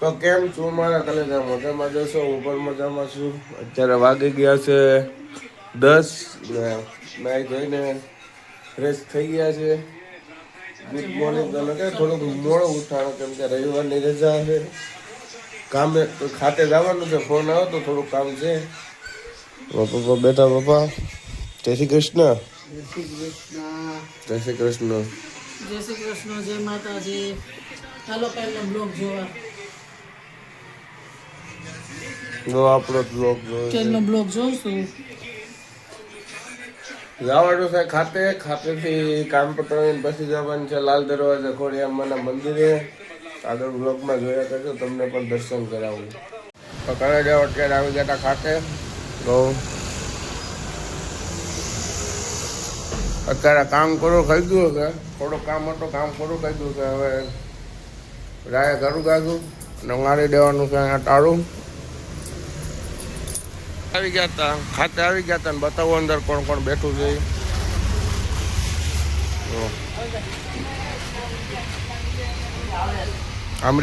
તો કેમ છું? મારા કલેજા મજામાં જશો હું પણ મજામાં છું. અત્યારે વાગી ગયા છે દસ. ને નાઈ ધોઈને ફ્રેશ થઈ ગયા છે. ગુડ મોર્નિંગ તમે કે થોડુંક મોડો ઉઠાણો કેમ કે રવિવારની રજા છે. કામે ખાતે જવાનું છે ફોન આવ્યો તો થોડુંક કામ છે. પપ્પા બેટા પપ્પા. જય શ્રી કૃષ્ણ. જય શ્રી કૃષ્ણ. જય શ્રી કૃષ્ણ. જય શ્રી કૃષ્ણ જય માતાજી. ચાલો પહેલો બ્લોગ જોવા. જો આપણો બ્લોગ જોયો ચેનલનો બ્લોગ જોશું. જવાનું છે ખાતે. ખાતેથી કામ પતાવીને પછી જવાનું છે લાલ દરવાજા ખોડિયામાના મંદિરે. આગળ બ્લોગમાં જોયા કરજો તમને પણ દર્શન કરાવું. તો કરે જાઓ અત્યારે આવી ગયા ખાતે. તો અત્યારે કામ કરો ખાઈ ગયું કે થોડું કામ હતું કામ કરો ખાઈ ગયું કે હવે રાય ઘરું ગાધું અને મારી દેવાનું છે અહીંયા ટાળું. આવી ગયા હતા, ખાતે આવી ગયા હતા બતાવો અંદર કોણ કોણ બેઠું છે. ઈ. જો. આમ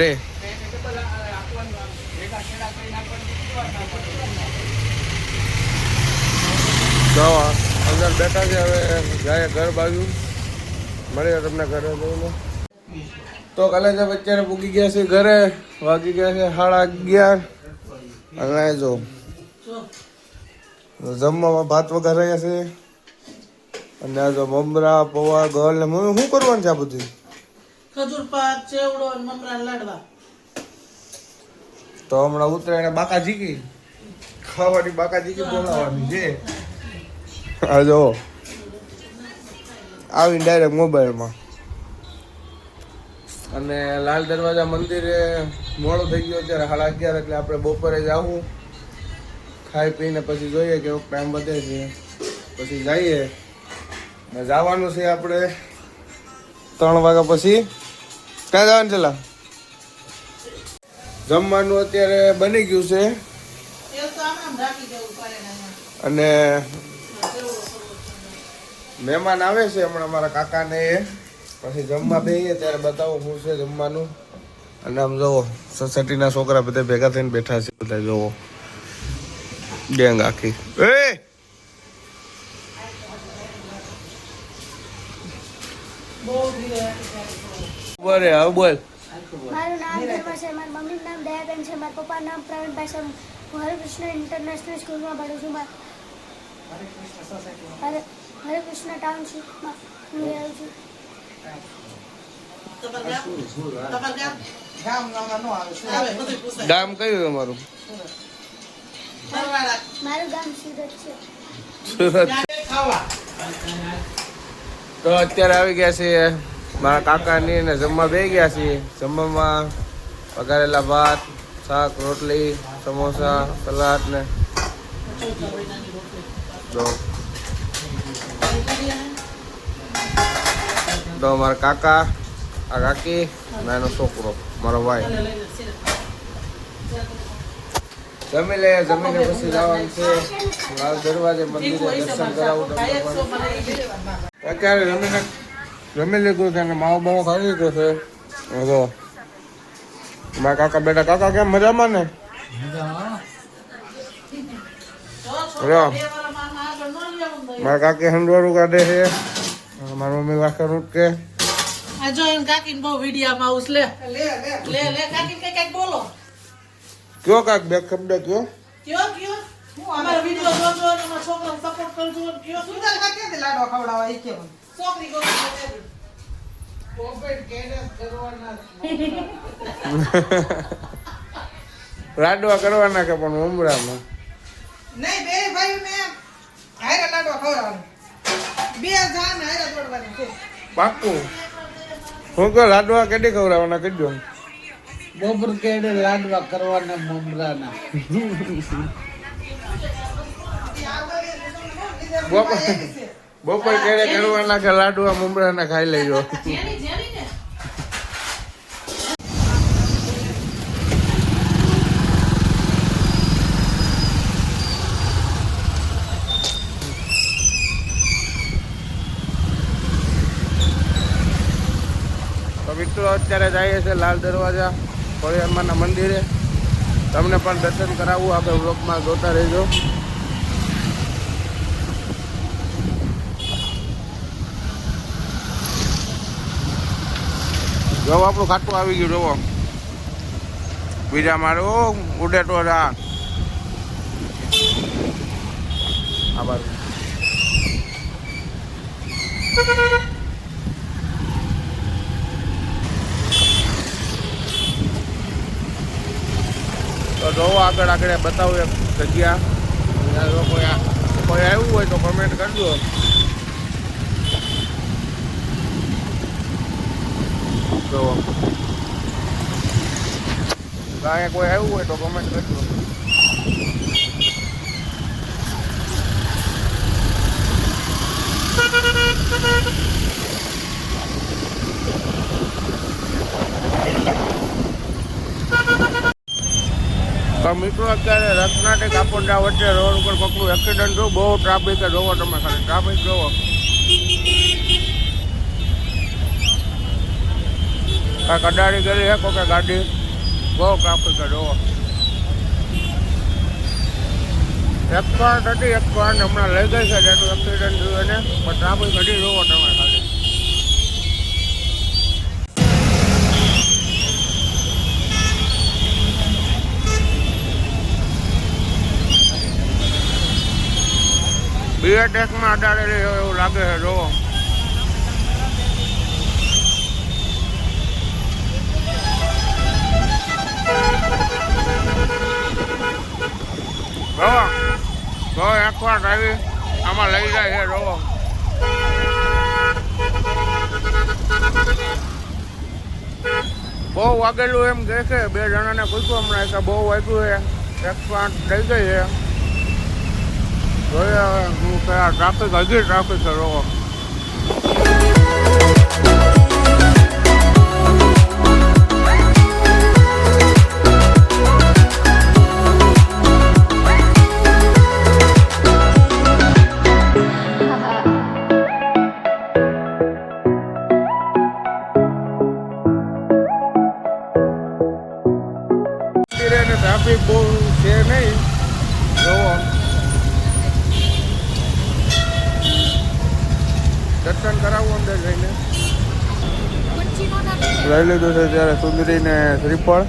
અંદર બેઠા છે હવે, જાય ઘર બાજુ. મળ્યા તમને ઘરે જઈને. તો કાલે અત્યારે પૂકી ગયા છે ઘરે, વાગી ગયા છે સાડા અગિયાર. અને જો. જમવામાં ભાત વગર રહ્યા છે. અને આ જો મમરા પૌવા ગળ ને મમ્મી શું કરવાનું છે આ બધું? ખજૂર પાક ચેવડો મમરા લાડવા. તો હમણાં ઉતરાયણ બાકા જીકી ખાવાની બાકા જીકી બોલાવાની છે. આ જો આવીને ડાયરેક્ટ મોબાઈલમાં. અને લાલ દરવાજા મંદિરે મોડું થઈ ગયું અત્યારે સાડા અગિયાર એટલે આપણે બપોરે જાવું. ખાઈ પીને પછી જોઈએ કેવો ટાઈમ વધે છે. પછી જઈએ. ને જવાનું છે આપણે ત્રણ વાગ્યા પછી. ક્યાં જવાનું છે જમવાનું અત્યારે બની ગયું છે. અને. મહેમાન આવે છે હમણાં મારા કાકાને. એ પછી જમવા બેહીએ ત્યારે બતાવો શું છે જમવાનું. અને આમ જુઓ સોસાયટીના છોકરા બધા ભેગા થઈને બેઠા છે બધા જુઓ. ગેંગ આખી એ બહુ ધીરે બોલ મારું નામ ધર્મા છે મારા મમ્મીનું નામ દયાબેન છે મારા પપ્પાનું નામ પ્રવીણભાઈ છે હું હરેકૃષ્ણ ઇન્ટરનેશનલ સ્કૂલમાં ભણું છું મારે હરે હરેકૃષ્ણ ટાઉનશીપમાં હું રહું છું ગામ? આવે, કયું સરવાળા. મારું ગામ સુરત છે. સુરત. તો અત્યારે આવી ગયા છે મારા કાકાની ને જમવા બે ગયા છે જમવામાં વઘારેલા ભાત શાક રોટલી સમોસા સલાડ ને તો તો મારા કાકા આ કાકી અને એનો છોકરો મારો ભાઈ. જમી લે જમીને પછી જવાનું છે. લાલ દરવાજે મંદિરે દર્શન કરાવું તમને અત્યારે જમીને જમી લીધું છે અને માવો બાવો ખાઈ લીધો છે. હવે મારા કાકા બેટા કાકા કેમ મજામાં ને? મારા કાકી હંડવારું કાઢે છે. મારા મમ્મી વાસણ ઉટકે આ જો એમ કાકીને બહુ વિડીયામાં આવું. લે લે. લે કાકીને કઈ કંઈક બોલો. કયો કાક બે શબ્દ કયો? કયો કયો? અમારો વીડિયો જોજો અને અમારા છોકરાને સપોર્ટ કરજો. કયો? સુધાર કાકે લાડો ખવડાવવા એ કેમ છોકરી ગોતી લાડવા કરવાના કે પણ ઉમરામાં? નહીં બે ભાઈ ને હાયરા લાડો ખવડાવવાનો. બે જાન હાયરા દોડવાની છે. પાક્કું. હું કહો લાડવા કેટલી ખવડાવવાના? કીધું બપોર કેડે લાડવા કરવાના મમરાના. બપોર કેડે કરવાના કે લાડવા મમરાના ખાઈ લેજો. મિત્રો, અત્યારે જઈએ છે લાલ દરવાજા. ખોડિયારમાંના મંદિરે તમને પણ દર્શન કરાવવું આપણે બ્લોકમાં જોતા રહેજો. જો આપણું ખાટું આવી ગયું, જોવો. બીજા મારું ઉડે તો આ આ બાજુ તો જોવો આગળ આગળ બતાવું એક જગ્યા. ત્યાં જો કોઈ આ- કોઈ આવ્યું હોય તો કમેન્ટ કરજો. તો અહીંયા કોઈ આવ્યું હોય તો કમેન્ટ કરજો. તો મિત્રો અત્યારે રત્નાટી કાપોડા વચ્ચે રોડ ઉપર પકડું એક્સિડન્ટ થયું, બહુ ટ્રાફિક જોવો તમે ખાલી ટ્રાફિક જોવો. કાંઈક અડાડી ગયેલી હે કોઈ ગાડી? બહુ ટ્રાફિક જોવો એક પોઈન્ટ હતી, એક પોઈન્ટ હમણાં લઈ ગઈ છે, જેટલું એક્સિડન્ટ થયું એને, પણ ટ્રાફિક હજી જોવો તમે ખાલી બીએટેકમાં અડાડેલી હોય એવું લાગે છે જોવો જોવો જો એક વાર આવી આમાં લઈ જાય છે જોવો બહુ વાગેલું એમ કહે છે બે જણાને પૂછ્યું હમણાં કે બહુ વાગ્યું છે એક પાંચ લઈ ગઈ છે જોઈએ હું કયા ટ્રાફિક હજી ટ્રાફિક છે ને ટ્રાફિક બહુ છે નહીં જોવો દર્શન કરાવું અંદર જઈને. લઈ લીધું છે ત્યારે સુંદરી ને શ્રીફળ.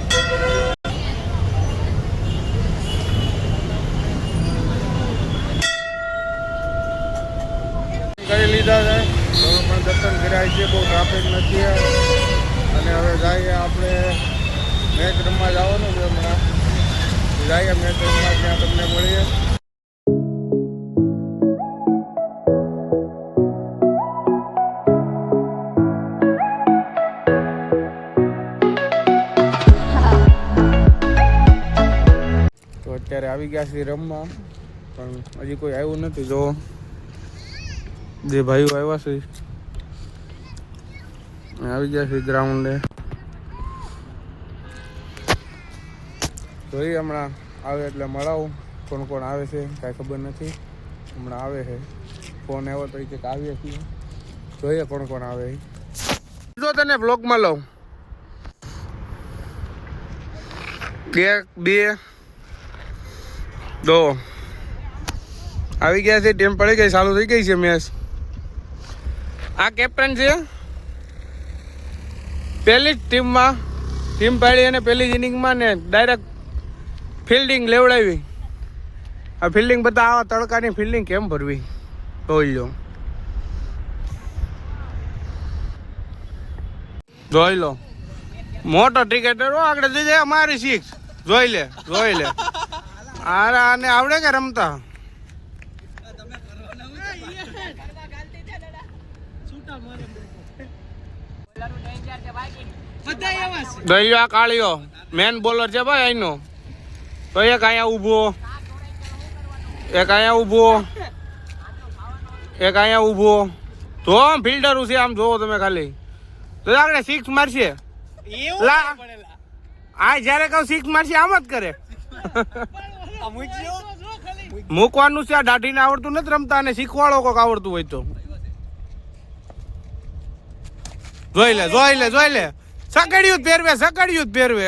કરી લીધા છે. પણ દર્શન કર્યા છે બહુ ટ્રાફિક નથી અને હવે જઈએ આપણે મેચ રમવા જવાનું છે હમણાં. જઈએ મેચ રમવા ત્યાં તમને મળીએ. આવી ગયા છે રમવા. પણ હજી કોઈ આવ્યું નથી જો જે ભાઈઓ આવ્યા છે. આવી ગયા છે ગ્રાઉન્ડે. જોઈએ હમણાં આવે એટલે મળાવું. કોણ કોણ આવે છે, કાંઈ ખબર નથી. હમણાં આવે છે. ફોન આવ્યો તો કંઈક આવીએ છીએ. જોઈએ કોણ કોણ આવે જો તને બ્લોગમાં લઉં. એક, બે દો. આવી ગયા છે, ટેમ પડી ગઈ, ચાલુ થઈ ગઈ છે મેચ. આ કેપ્ટન છે. પહેલી જ ટીમમાં, ટીમ પાડી અને પહેલી જ ઇનિંગમાં ને ડાયરેક્ટ ફિલ્ડિંગ લેવડાવી. આ ફિલ્ડિંગ બધા આવા તડકાની ફિલ્ડિંગ કેમ ભરવી? જોઈ લો. જોઈ લો. મોટો ક્રિકેટર આગળ જઈ જાય અમારી સિક્સ જોઈ લે જોઈ લે. અરે આને આવડે કે રમતા? દરિયા કાળિયો મેન બોલર છે ભાઈ અહીંનો તો એક અહીંયા ઊભો. એક અહીંયા ઊભો. એક અહીંયા ઊભો. તો આમ ફિલ્ડર છે આમ જોવો તમે ખાલી. તો આપણે સિક્સ મારશે. આ જ્યારે કહું સિક્સ મારશે આમ જ કરે. મૂકવાનું છે, આ દાઢીને આવડતું નથી રમતા અને શીખવાડો કોક આવડતું હોય તો. જોઈ લે જોઈ લે જોઈ લે. સકડ્યું જ પહેરવે, સકડ્યું જ પહેરવે.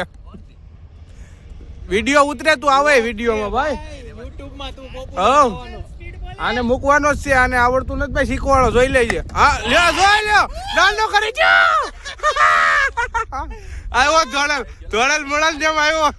વીડિયો ઉતરે, તું આવે વિડીયોમાં, ભાઈ. આને મૂકવાનો જ છે, આને આવડતું નથી, ભાઈ, શીખવાડો, જોઈ લેજે. હા, લ્યો, જોઈ લ્યો. ડાંડો કરી જો આવ્યો, ધોળલ. ધોળલ મોડલ જેમ આવ્યો.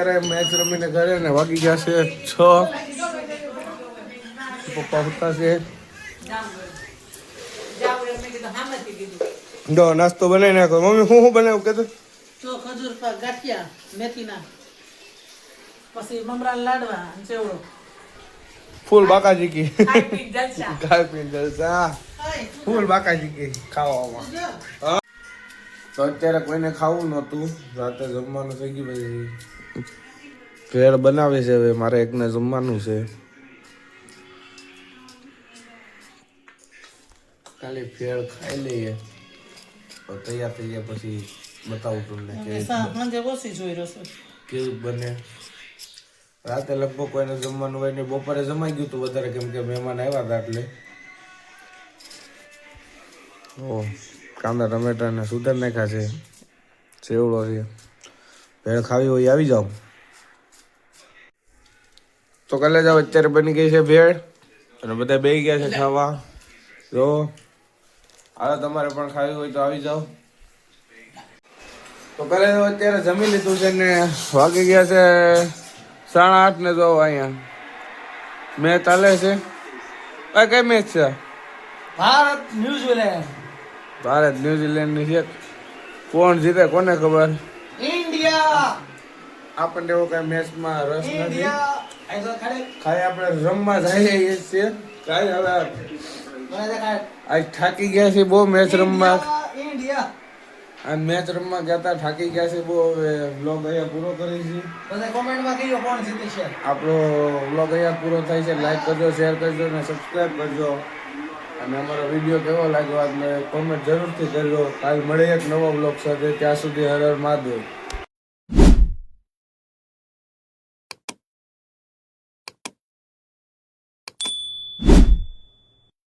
અત્યારે મેચ રમીને ઘરે ને વાગી ગયા છે. છ પપ્પા ઉઠતા છે. જો નાસ્તો બનાવી નાખો. મમ્મી હું શું બનાવું કે તો? ખજૂર પાક ગાંઠિયા મેથીના. પછી મમરા લાડવા અને ચેવડો. ફૂલ બાકાજી કી. ખાઈ પી જલસા. ફૂલ બાકાજી કી ખાવામાં. તો અત્યારે કોઈને ખાવું નહોતું. રાતે જમવાનું થઈ ગયું પછી. ભેળ બનાવે છે હવે મારે એકને જમવાનું છે. ખાલી ભેળ ખાઈ લઈએ. તૈયાર થઈ જાય પછી બતાવું તમને કેવી બને. રાતે લગભગ કોઈને જમવાનું હોય ને બપોરે જમાઈ ગયું હતું વધારે કેમ કે મહેમાન આવ્યા હતા એટલે. ઓ કાંદા ટમેટા ને સુધાર નાખ્યા છે. સેવડો છે. ભેળ ખાવી હોય આવી જાઓ. તો કાલે જાઓ અત્યારે બની ગઈ છે ભેળ. અને બધા બે ગયા છે ખાવા. જો હાલો તમારે પણ ખાવી હોય તો આવી જાઓ. તો કાલે જાઓ અત્યારે જમી લીધું છે ને વાગી ગયા છે સાડા આઠ ને જો અહીંયા. મેચ ચાલે છે. આ કઈ મેચ છે? ભારત ન્યુઝીલેન્ડ. ભારત ન્યુઝીલેન્ડની છે. કોણ જીતે કોને ખબર? આપણને એવો કઈ મેચમાં રસ નથી. ખાલી આપણે રમવા જઈએ છીએ. કાંઈ હવે આજ થાકી ગયા છે બહુ મેચ રમવા. આ મેચ રમવા ગયા હતા થાકી ગયા છે બહુ હવે બ્લોગ અહીંયા પૂરો કરી છે કોમેન્ટમાં કહીજો કોણ જીતે છે. આપણો બ્લોગ અહીંયા પૂરો થાય છે લાઈક કરજો શેર કરજો અને સબસ્ક્રાઈબ કરજો. અને અમારો વીડિયો કેવો લાગ્યો આજને કોમેન્ટ જરૂરથી કરજો. કાલ મળે એક નવો બ્લોગ સાથે ત્યાં સુધી હર હર મહાદેવ.